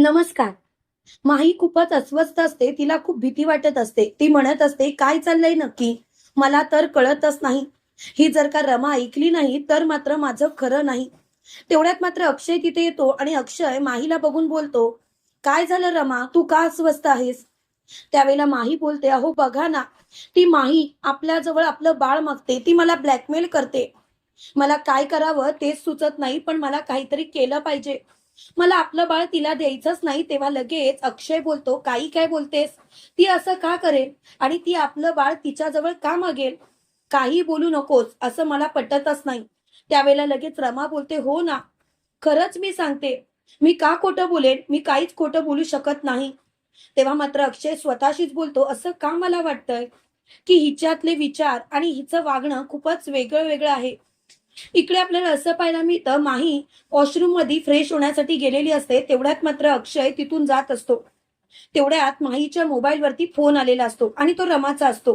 नमस्कार. माही खूपच अस्वस्थ असते तिला खूप भीती वाटत असते. ती म्हणत असते काय चाललंय नक्की? मला तर कळतच नाही. ही जर का रमा ऐकली नाही तर मात्र माझं खरं नाही. तेवढ्यात मात्र अक्षय तिथे येतो आणि अक्षय माहीला बघून बोलतो काय झालं रमा? तू का अस्वस्थ आहेस? त्यावेळेला माही बोलते अहो बघा ना. ती माही आपल्या जवळ आपलं बाळ मागते. ती मला ब्लॅकमेल करते. मला काय करावं तेच सुचत नाही पण मला काहीतरी केलं पाहिजे. मला आपलं बाळ तिला द्यायचंच नाही तेव्हा लगेच अक्षय बोलतो काही काय बोलतेस? ती असं का करेल? आणि ती आपलं बाळ तिच्याजवळ का मागेल? काही बोलू नकोस असं मला पटतच नाही. त्यावेळेला लगेच रमा बोलते हो ना खरंच मी सांगते मी का खोटं बोलेन? मी काहीच खोटं बोलू शकत नाही. तेव्हा मात्र अक्षय स्वतःशीच बोलतो असं का मला वाटतंय? की हिच्यातले विचार आणि हिचं वागणं खूपच वेगळं वेगळं आहे. इकडे आपल्याला असं पाहायला मिळतं माही वॉशरूममध्ये फ्रेश होण्यासाठी गेलेली असते तेवढ्यात मात्र अक्षय तिथून जात असतो. तेवढ्यात माहीच्या मोबाईल वरती फोन आलेला असतो आणि तो रमाचा असतो.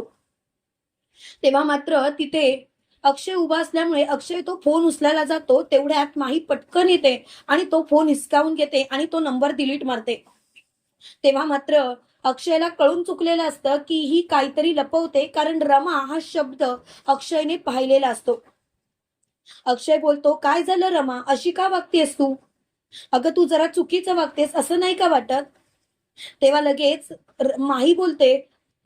तेव्हा मात्र तिथे अक्षय उभा असल्यामुळे अक्षय तो फोन उचलायला जातो तेवढ्यात माही पटकन येते आणि तो फोन हिसकावून घेते आणि तो नंबर डिलीट मारते. तेव्हा मात्र अक्षयला कळून चुकलेलं असतं की ही काहीतरी लपवते कारण रमा हा शब्द अक्षयने पाहिलेला असतो. अक्षय बोलतो काय झालं रमा? अशी का वागतेस तू? अगं तू जरा चुकीचं वागतेस असं नाही का वाटत? तेव्हा लगेच माही बोलते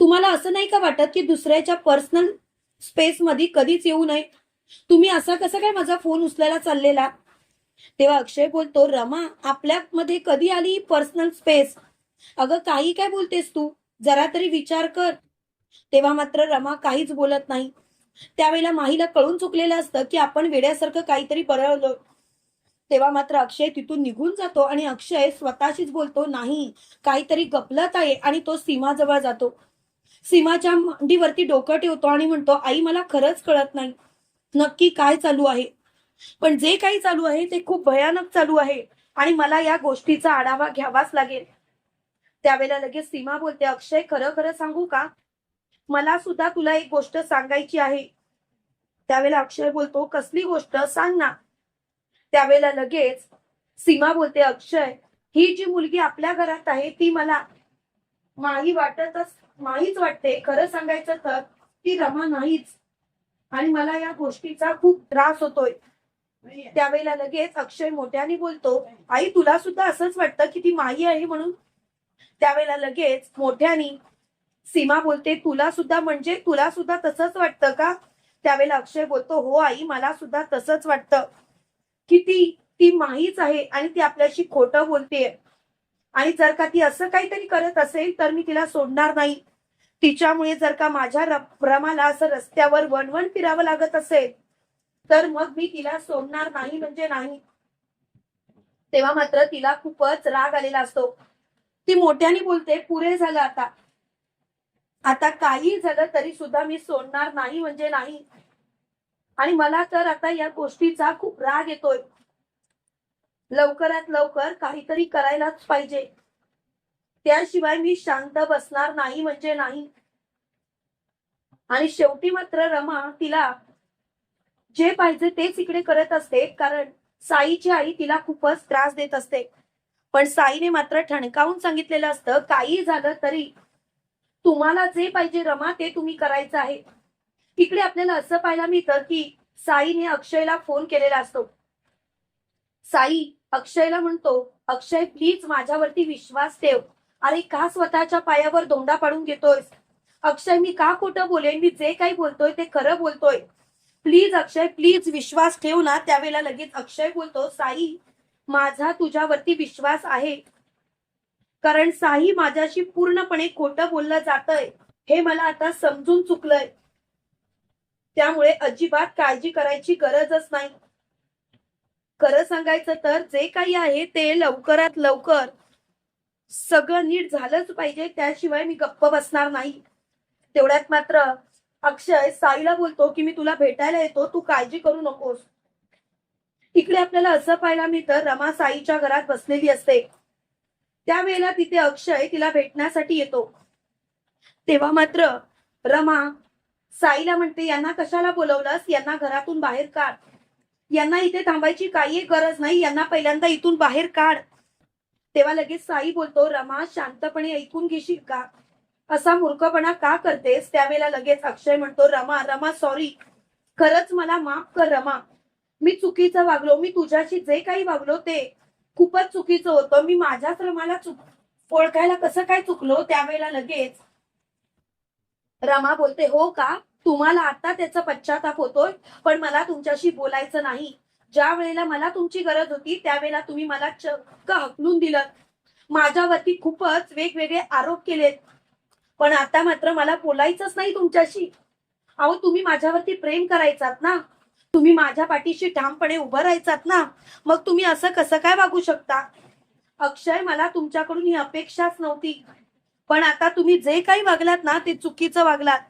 तुम्हाला असं नाही का वाटत की दुसऱ्याच्या पर्सनल स्पेस मध्ये कधीच येऊ नये? तुम्ही असा कसा काय माझा फोन उचलायला चाललेला? तेव्हा अक्षय बोलतो रमा आपल्यामध्ये कधी आली पर्सनल स्पेस? अगं काही काय बोलतेस तू? जरा तरी विचार कर. तेव्हा मात्र रमा काहीच बोलत नाही. त्यावेळेला माहीला कळून चुकलेलं असतं की आपण वेड्यासारखं काहीतरी बरवलं. तेव्हा मात्र अक्षय तिथून निघून जातो आणि अक्षय स्वतःशीच बोलतो नाही काहीतरी गपलत आहे. आणि तो सीमाजवळ जातो. सीमाच्या मांडीवरती डोकं ठेवतो आणि म्हणतो आई मला खरंच कळत नाही. नक्की काय चालू आहे? पण जे काही चालू आहे ते खूप भयानक चालू आहे आणि मला या गोष्टीचा आढावा घ्यावाच लागेल. त्यावेळेला लगेच सीमा बोलते अक्षय खरं खरं सांगू का? मला सुद्धा तुला एक गोष्ट सांगायची आहे. त्यावेळेला अक्षय बोलतो कसली गोष्ट? सांग ना. त्यावेळेला लगेच सीमा बोलते अक्षय ही जी मुलगी आपल्या घरात आहे ती मला माही वाटतच माहीच वाटते. खरं सांगायचं तर ती रमा नाहीच. आणि मला या गोष्टीचा खूप त्रास होतोय. त्यावेळेला लगेच अक्षय मोठ्याने बोलतो आई तुला सुद्धा असंच वाटतं की ती माही आहे म्हणून? त्यावेळेला लगेच मोठ्याने सीमा बोलते तुला सुद्धा म्हणजे तुला सुद्धा तसंच वाटतं का? त्यावेळेला अक्षय बोलतो हो आई मला सुद्धा तसंच वाटतं. की ती ती माहीच आहे आणि ती आपल्याशी खोटं बोलतेय. आणि जर का ती असं काहीतरी करत असेल तर मी तिला सोडणार नाही. तिच्यामुळे जर का माझ्या भ्रमाला रमाला असं रस्त्यावर वणवण फिरावं लागत असेल तर मग मी तिला सोडणार नाही म्हणजे नाही. तेव्हा मात्र तिला खूपच राग आलेला असतो. ती मोठ्याने बोलते पुरे झालं आता. आता काही झालं तरी सुद्धा मी सोडणार नाही म्हणजे नाही. आणि मला तर आता या गोष्टीचा खूप राग येतोय. लवकरात लवकर काहीतरी करायलाच पाहिजे. त्याशिवाय मी शांत बसणार नाही म्हणजे नाही. आणि शेवटी मात्र रमा तिला जे पाहिजे तेच इकडे करत असते कारण साईची आई तिला खूपच त्रास देत असते. पण साईने मात्र ठणकावून सांगितलेलं असतं काही झालं तरी तुम्हाला जे पाहिजे रमा ते तुम्ही करायचं आहे. इकडे आपल्याला असं पाहायला मिळतं की साईने अक्षयला फोन केलेला असतो. साई अक्षयला म्हणतो अक्षय प्लीज माझ्यावरती विश्वास ठेव. अरे का स्वतःच्या पायावर दोंडा पाडून घेतोयस? अक्षय मी का खोटं बोलेन? मी जे काही बोलतोय ते खरं बोलतोय. प्लीज अक्षय प्लीज विश्वास ठेव ना. त्यावेळेला लगेच अक्षय बोलतो साई माझा तुझ्यावरती विश्वास आहे. कारण साई माझ्याशी पूर्णपणे खोटं बोललं जातंय हे मला आता समजून चुकलंय. त्यामुळे अजिबात काळजी करायची गरजच नाही. खरं सांगायचं तर जे काही आहे ते लवकरात लवकर सगळं नीट झालंच पाहिजे त्याशिवाय मी गप्प बसणार नाही. तेवढ्यात मात्र अक्षय साईला बोलतो की मी तुला भेटायला येतो तू काळजी करू नकोस. इकडे आपल्याला असं पाहायला मिळतं रमा साईच्या घरात बसलेली असते. त्यावेळेला तिथे अक्षय तिला भेटण्यासाठी येतो. तेव्हा मात्र रमा साईला म्हणते यांना कशाला बोलवलंस? यांना घरातून बाहेर काढ. यांना इथे थांबायची काही गरज नाही. यांना पहिल्यांदा इथून बाहेर काढ. तेव्हा लगेच साई बोलतो रमा शांतपणे ऐकून घेशील का? असा मूर्खपणा का करतेस? त्यावेळेला लगेच अक्षय म्हणतो रमा रमा सॉरी खरंच मला माफ कर रमा. मी चुकीचं वागलो. मी तुझ्याशी जे काही वागलो ते खूपच चुकीचं होतं. मी माझ्याच श्रमाला चुक ओळखायला कसं काय चुकलो त्यावेळेला लगेच. रमा बोलते हो का? तुम्हाला आता त्याचा पश्चाताप होतोय पण मला तुमच्याशी बोलायचं नाही. ज्या वेळेला मला तुमची गरज होती त्यावेळेला तुम्ही मला चक्क हकलून दिलं. माझ्यावरती खूपच वेगवेगळे आरोप केलेत. पण आता मात्र मला बोलायचंच नाही तुमच्याशी. अहो तुम्ही माझ्यावरती प्रेम करायचात ना? तुम्ही माझ्या पाठीशी ठामपणे उभं राहायचात ना मग तुम्ही असं कसं काय वागू शकता? अक्षय मला तुमच्याकडून ही अपेक्षाच नव्हती. पण आता तुम्ही जे काही वागलात ना ते चुकीचं वागलात.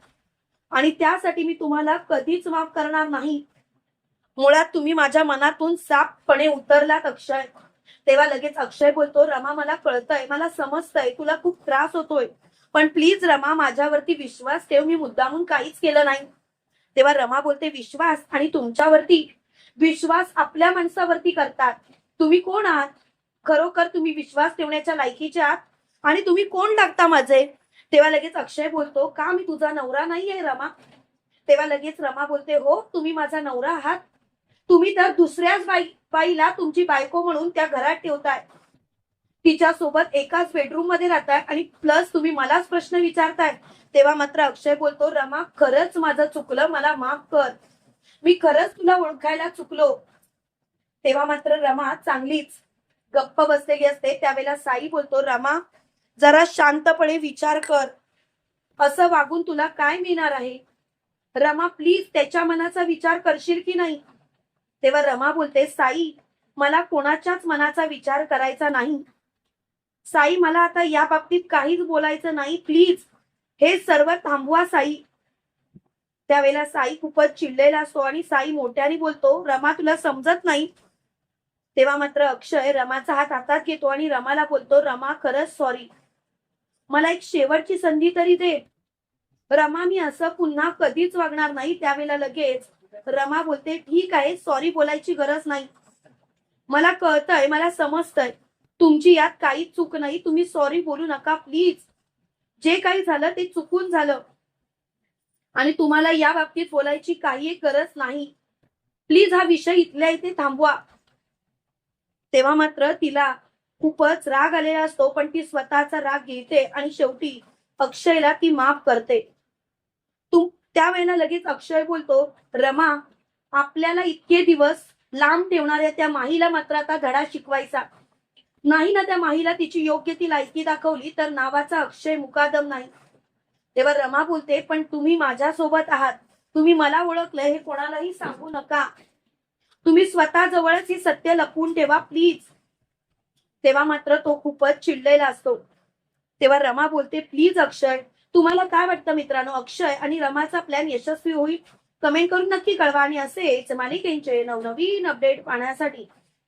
आणि त्यासाठी मी तुम्हाला कधीच माफ करणार नाही. मुळात तुम्ही माझ्या मनातून साफपणे उतरलात अक्षय. तेव्हा लगेच अक्षय बोलतो रमा मला कळतंय मला समजतंय तुला खूप त्रास होतोय. पण प्लीज रमा माझ्यावरती विश्वास ठेव मी मुद्दामून काहीच केलं नाही. तेव्हा रमा बोलते विश्वास आणि तुमच्यावरती विश्वास आपल्या माणसावरती करतात. तुम्ही कोण आहात? खरोखर तुम्ही विश्वास ठेवण्याच्या लायकीचे आहात? आणि तुम्ही कोण लागता माझे? तेव्हा लगेच अक्षय बोलतो का मी तुझा नवरा नाहीये रमा? तेव्हा लगेच रमा बोलते हो तुम्ही माझा नवरा आहात. तुम्ही तर दुसऱ्याच बाई बाईला तुमची बायको म्हणून त्या घरात ठेवताय. तिच्या सोबत एकाच बेडरूममध्ये राहताय आणि प्लस तुम्ही मलाच प्रश्न विचारताय. तेव्हा मात्र अक्षय बोलतो रमा खरंच माझं चुकलं? मला माफ कर. मी खरंच तुला ओळखायला चुकलो. तेव्हा मात्र रमा चांगलीच गप्प बसलेली असते. त्यावेळेला साई बोलतो रमा जरा शांतपणे विचार कर. असं वागून तुला काय मिळणार आहे? रमा प्लीज त्याच्या मनाचा विचार करशील की नाही? तेव्हा रमा बोलते साई मला कोणाच्याच मनाचा विचार करायचा नाही. साई मला आता या बाबतीत काहीच बोलायचं नाही. प्लीज हे सर्व थांबवा साई. त्यावेळेला साई खूपच चिडलेला असतो आणि साई मोठ्याने बोलतो रमा तुला समजत नाही. तेव्हा मात्र अक्षय रमाचा हात हातात घेतो आणि रमाला बोलतो रमा खरंच सॉरी मला एक शेवटची संधी तरी दे. रमा मी असं पुन्हा कधीच वागणार नाही. त्यावेळेला लगेच रमा बोलते ठीक आहे सॉरी बोलायची गरज नाही. मला कळतंय मला समजतंय. तुमची यात काहीच चूक नाही. तुम्ही सॉरी बोलू नका प्लीज जे काही झालं ते चुकून झालं. आणि तुम्हाला या बाबतीत बोलायची काही गरज नाही. प्लीज हा विषय इथल्या इथे थांबवा. तेव्हा मात्र तिला खूपच राग आलेला असतो पण ती स्वतःचा राग घेते आणि शेवटी अक्षयला ती माफ करते. तू त्यावेळेला लगेच अक्षय बोलतो रमा आपल्याला इतके दिवस लांब ठेवणाऱ्या त्या माहीला मात्र आता धडा शिकवायचा. नाही ना त्या माहीला तिची योग्य ती लायकी दाखवली तर नावाचा अक्षय मुकादम नाही. तेव्हा रमा बोलते पण तुम्ही माझ्या सोबत आहात. तुम्ही मला ओळखलं हे कोणालाही सांगू नका. तुम्ही स्वतः जवळच ही सत्य लपवून ठेवा प्लीज. तेव्हा मात्र तो खूपच चिडलेला असतो. तेव्हा रमा बोलते प्लीज अक्षय तुम्हाला काय वाटतं मित्रांनो? अक्षय आणि रमाचा प्लॅन यशस्वी होईल? कमेंट करून नक्की कळवा आणि असेच मालिकेंचे नवनवीन अपडेट पाहण्यासाठी.